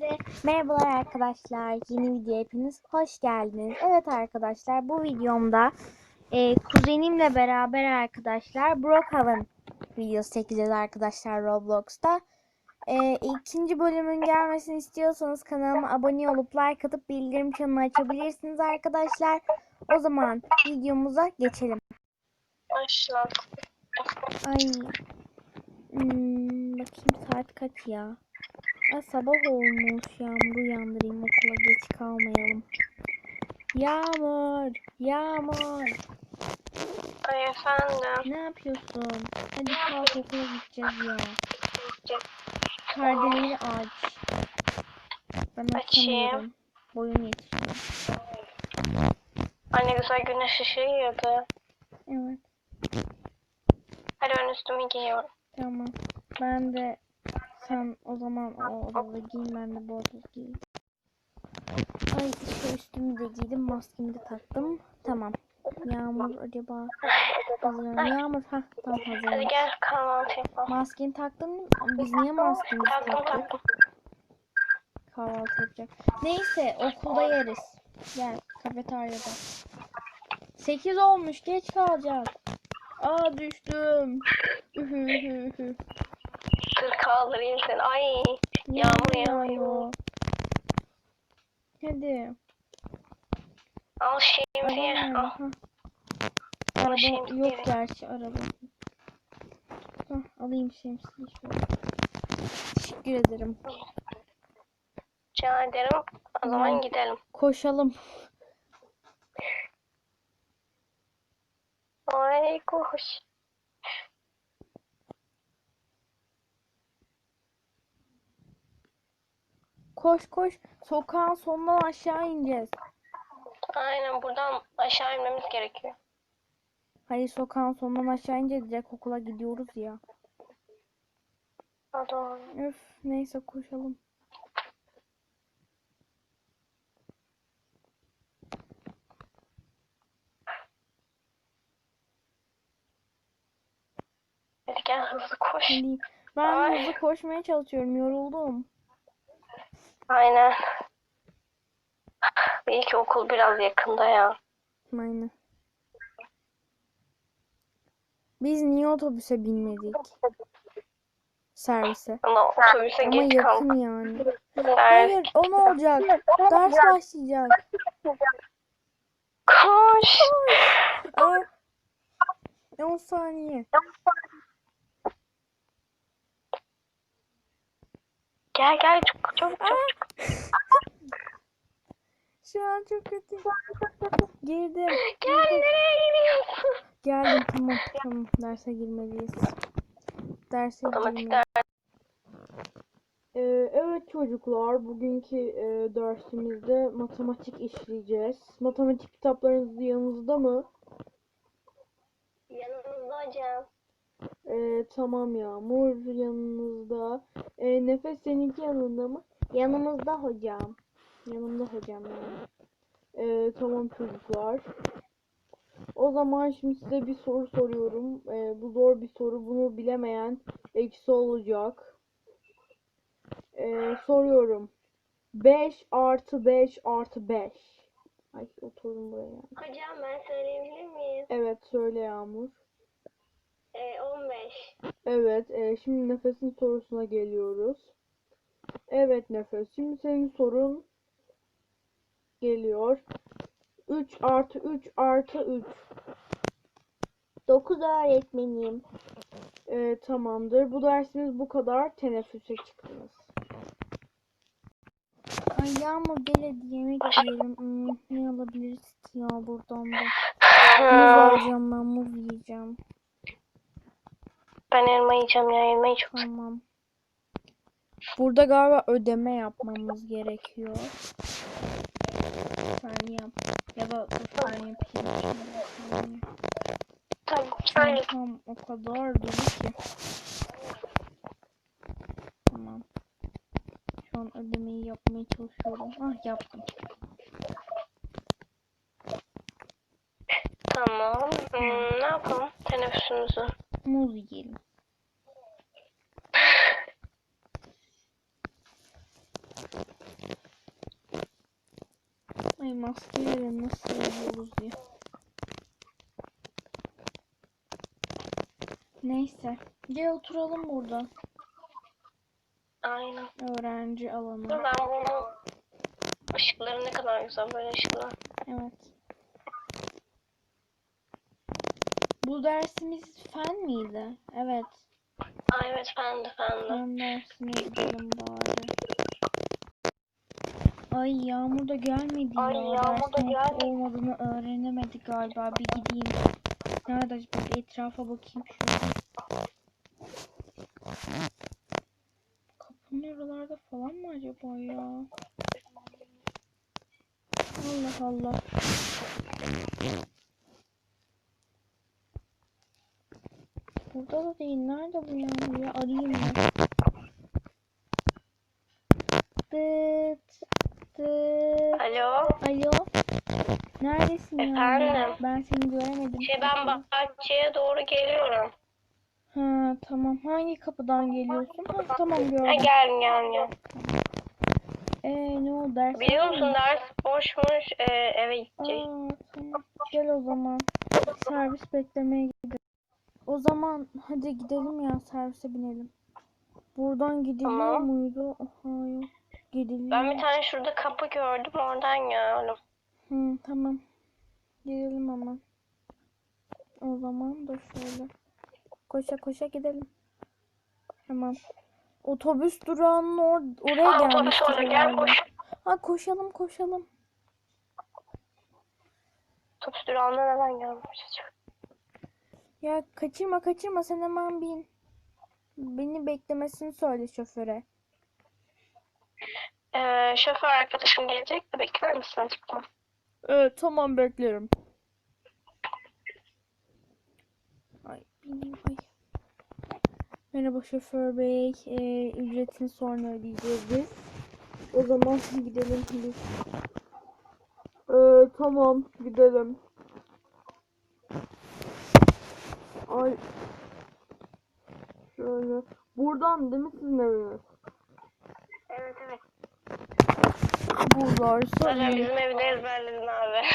Hepinize merhabalar arkadaşlar. Yeni video hepiniz hoş geldiniz. Evet arkadaşlar bu videomda e, kuzenimle beraber arkadaşlar Brookhaven videosu çekeceğiz arkadaşlar Roblox'ta. E, ikinci bölümün gelmesini istiyorsanız kanalıma abone olup like atıp bildirim çanını açabilirsiniz arkadaşlar. O zaman videomuza geçelim. Başla. Ay. Hmm, bakayım saat kaç ya? Ay sabah olmuş. Yağmur uyandırayım okula geç kalmayalım. Yağmur, Yağmur. Ay efendim. Ne yapıyorsun? Hadi kalk okula gideceğiz ya. Perdeleri aç. Ben Açayım. açamıyorum. Boyum yetişiyor. Ay ne güzel güneş ışığı yiyordu. Evet, Hadi ben üstümü giyiyorum. tamam. Ben de sen o zaman o odada giyin ben de bu odada giyeyim. Ay işte üstümü de giydim maskemi de taktım. Tamam. Yağmur acaba hazır Yağmur ha Hadi hazır. gel kahvaltı yapalım. Maskeni taktın mı? Biz niye maskemizi taktık? Kahvaltı yapacak. Neyse okulda yeriz. Gel kafeteryada. 8 olmuş geç kalacağız. Aa düştüm. Ühü ühü ühü. Kaldırayım seni. Ay yağmur yağıyor. Hadi. Al ye. Araba Al. Araba yok gerçi araba. Hah, alayım şemsiyeyi şöyle. Teşekkür ederim. Rica ederim. O zaman Hmm. gidelim. Koşalım. Ay koş. Koş koş. Sokağın sonundan aşağı ineceğiz. Aynen buradan aşağı inmemiz gerekiyor. Hayır sokağın sonundan aşağı ineceğiz. Direkt okula gidiyoruz ya. Ha, doğru. Öf neyse koşalım. Hadi gel hızlı koş. Hadi. Ben Ay. hızlı koşmaya çalışıyorum. Yoruldum. Aynen. İyi ki okul biraz yakında ya. Aynen. Biz niye otobüse binmedik? Servise. Ama otobüse Ama geç yakın kaldık. yani. Hayır o ne olacak? Ders başlayacak. Koş. Aa. 10 saniye. Gel gel çok çabuk çabuk. Şu an çok kötü. Girdim. Gel nereye gidiyorsun? Geldim tamam tamam derse girmeliyiz. Derse girmeliyiz. Ee, evet çocuklar, bugünkü e, dersimizde matematik işleyeceğiz. Matematik kitaplarınız yanınızda mı? Yanımızda hocam. Ee, tamam Yağmur yanınızda. Ee, Nefes seninki yanında mı? Yanımızda hocam. Yanımda hocam yani. Ee, tamam çocuklar. O zaman şimdi size bir soru soruyorum. Ee, bu zor bir soru. Bunu bilemeyen eksi olacak. Ee, soruyorum. 5 artı 5 artı 5. Ay oturdum buraya. Hocam ben söyleyebilir miyim? Evet söyle Yağmur. Ee, 15. Evet, e, şimdi Nefes'in sorusuna geliyoruz. Evet Nefes, şimdi senin sorun geliyor. 3 artı 3 artı 3. 9 öğretmenim. E, tamamdır. Bu dersimiz bu kadar. Teneffüse çıktınız. Ay yağmur gel hadi yemek yiyelim. Hmm, ne alabiliriz ki ya buradan da? Muz alacağım ben muz yiyeceğim. Ben elma yiyeceğim ya elmayı çok Tamam. Burada galiba ödeme yapmamız gerekiyor. Sen yap. Ya da dur ben yapayım. Yapayım. Tamam. Şu an Öyle. tam o kadar dolu ki. Tamam. Şu an ödemeyi yapmaya çalışıyorum. Ah yaptım. Tamam. Hmm, ne yapalım? Teneffüsümüzü. Muz yiyelim. Ay maskeyle nasıl yiyoruz diye. Neyse. Gel oturalım burada. Aynen. Öğrenci alanı. Dur ben bunu ışıkları ne kadar güzel böyle ışıklar. Evet. Bu dersimiz fen miydi? Evet. Ay evet fendi fendi. Fen dersine gidelim bari. Ay Yağmur da gelmedi Ay, ya. Yağmur da gelmedi. olmadığını öğrenemedi galiba. Bir gideyim. Nerede acaba? Bir etrafa bakayım şöyle. Kapının oralarda falan mı acaba ya? Allah Allah. Burada da değil. Nerede bu Yağmur ya? Arayayım Alo. Neredesin ya? Ben seni göremedim. Şey ben bahçeye doğru geliyorum. Ha tamam. Hangi kapıdan geliyorsun? Ha, tamam Ha, gördüm. geldim geldim. Ee ne oldu ders? Biliyor musun ders boşmuş ee, eve gideceğiz. Aa, tamam. Gel o zaman. Servis beklemeye gidelim. O zaman hadi gidelim ya servise binelim. Buradan gidiliyor Tamam. muydu? Hayır. Gidiliyor. Ben bir tane şurada kapı gördüm oradan geldim. Hı, tamam. Gidelim hemen. O zaman da şöyle. Koşa koşa gidelim. Hemen. Otobüs durağının or oraya Aa, otobüs gelmiştik orada gel koş. Ha koşalım koşalım. Otobüs durağına neden gelmiş? Ya kaçırma kaçırma sen hemen bin. Beni beklemesini söyle şoföre. Ee, şoför arkadaşım gelecek de bekler misin açıkta? Evet tamam beklerim. Ay bineyim ay. Merhaba şoför bey. Ee, ücretini sonra ödeyeceğiz biz. O zaman gidelim biz. Ee, tamam gidelim. Ay. Şöyle. Buradan değil mi sizin eviniz? Evet evet. Zaten iyi. bizim evde ezberledin abi.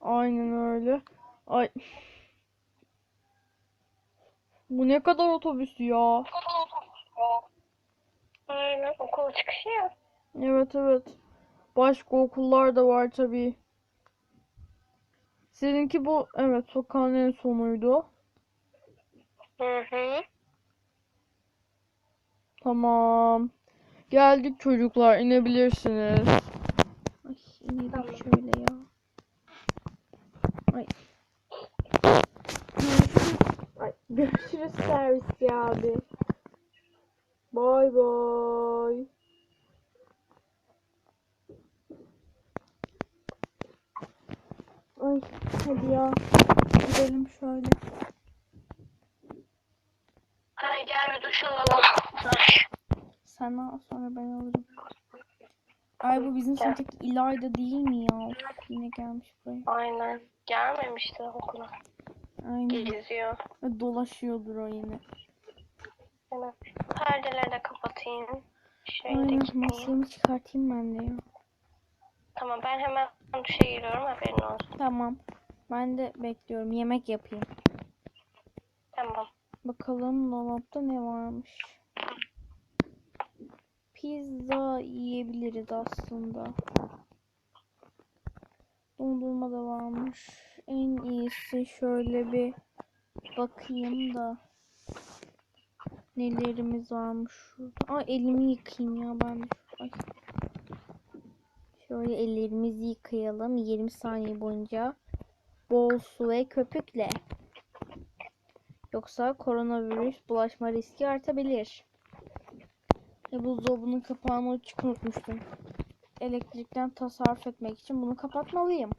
Aynen öyle. Ay. Bu ne kadar otobüs ya. Aynen okul çıkışı ya. Evet evet. Başka okullar da var tabii. Seninki bu evet sokağın en sonuydu. Hı hı. Tamam. Geldik çocuklar inebilirsiniz. Ay inelim şöyle ya. Ay. Görüşürüz. Ay, görüşürüz servisçi abi. Bay bay. Ay hadi ya. Gidelim şöyle. Hadi gel bir duş alalım. Sana sonra ben alırım. Ay bu bizim sınıftaki İlayda değil mi ya? Yine gelmiş buraya. Aynen. Gelmemişti okula. Aynen. Geziyor. Dolaşıyordur o yine. Evet. Perdeleri de kapatayım. Şöyle Aynen maskemi çıkartayım ben de ya. Tamam ben hemen duşa giriyorum haberin olsun. Tamam. Ben de bekliyorum. Yemek yapayım. Tamam. Bakalım dolapta ne varmış. Pizza yiyebiliriz aslında. Dondurma da varmış. En iyisi şöyle bir bakayım da. Nelerimiz varmış şurada. Aa elimi yıkayayım ya ben. Ay. Şöyle ellerimizi yıkayalım 20 saniye boyunca. Bol su ve köpükle. Yoksa koronavirüs bulaşma riski artabilir. E, buzdolabının kapağını açık unutmuştum. Elektrikten tasarruf etmek için bunu kapatmalıyım.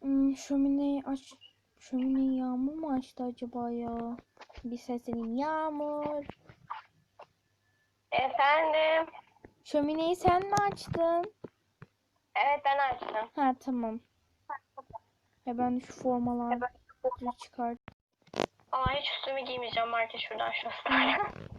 Hmm, şömineyi aç. Şömineyi yağmur mu açtı acaba ya? Bir sesleneyim. Yağmur. Efendim. Şömineyi sen mi açtın? Evet ben açtım. Ha tamam. Ya ben şu formaları çıkart. Ama hiç üstümü giymeyeceğim. Market şuradan şurası.